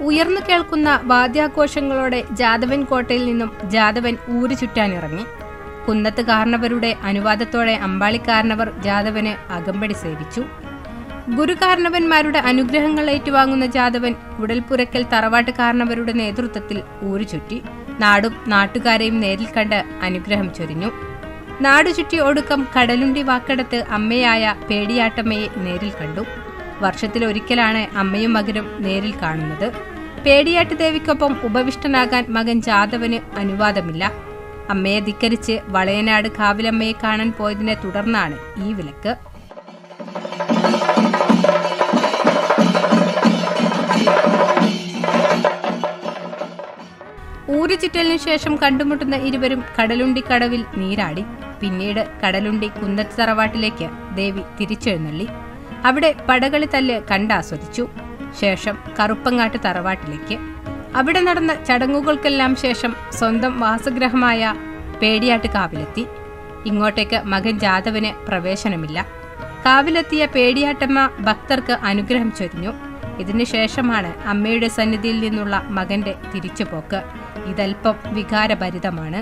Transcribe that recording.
ഉയർന്നു കേൾക്കുന്ന വാദ്യാഘോഷങ്ങളോടെ ജാദവൻ കോട്ടയിൽ നിന്നും ജാദവൻ ഊരു ചുറ്റാനിറങ്ങി കുന്നത്ത് കാരണവരുടെ അനുവാദത്തോടെ അമ്പാളിക്കാരണവർ ജാദവന് അകമ്പടി സേവിച്ചു. ഗുരുകാരണവന്മാരുടെ അനുഗ്രഹങ്ങൾ ഏറ്റുവാങ്ങുന്ന ജാദവൻ ഉടൽപുരക്കൽ തറവാട്ട് കാരണവരുടെ നേതൃത്വത്തിൽ ഊരു ചുറ്റി. നാടും നാട്ടുകാരെയും നേരിൽ കണ്ട് അനുഗ്രഹം ചൊരിഞ്ഞു. നാടു ചുറ്റി ഒടുക്കം കടലുണ്ടി വാക്കടത്ത് അമ്മയായ പേടിയാട്ടമ്മയെ നേരിൽ കണ്ടു. വർഷത്തിലൊരിക്കലാണ് അമ്മയും മകനും നേരിൽ കാണുന്നത്. പേടിയാട്ട് ദേവിക്കൊപ്പം ഉപവിഷ്ടനാകാൻ മകൻ ജാദവന് അനുവാദമില്ല. അമ്മയെ ധിക്കരിച്ച് വളയനാട് കാവിലമ്മയെ കാണാൻ പോയതിനെ തുടർന്നാണ് ഈ വിലക്ക്. ഊരുചുറ്റലിനു ശേഷം കണ്ടുമുട്ടുന്ന ഇരുവരും കടലുണ്ടി കടവിൽ നീരാടി. പിന്നീട് കടലുണ്ടി കുന്നത്ത് തറവാട്ടിലേക്ക് ദേവി തിരിച്ചെഴുന്നള്ളി. അവിടെ പടകളി തല്ല് കണ്ടാസ്വദിച്ചു. ശേഷം കറുപ്പങ്ങാട്ട് തറവാട്ടിലേക്ക്. അവിടെ നടന്ന ചടങ്ങുകൾക്കെല്ലാം ശേഷം സ്വന്തം വാസഗ്രഹമായ പേടിയാട്ട് കാവിലെത്തി ഇങ്ങോട്ടേക്ക് മകൻ ജാദവന് പ്രവേശനമില്ല. കാവിലെത്തിയ പേടിയാട്ടമ്മ ഭക്തർക്ക് അനുഗ്രഹം ചൊരിഞ്ഞു. ഇതിനുശേഷമാണ് അമ്മയുടെ സന്നിധിയിൽ നിന്നുള്ള മകന്റെ തിരിച്ചുപോക്ക്. ഇതൽപ്പം വികാരഭരിതമാണ്.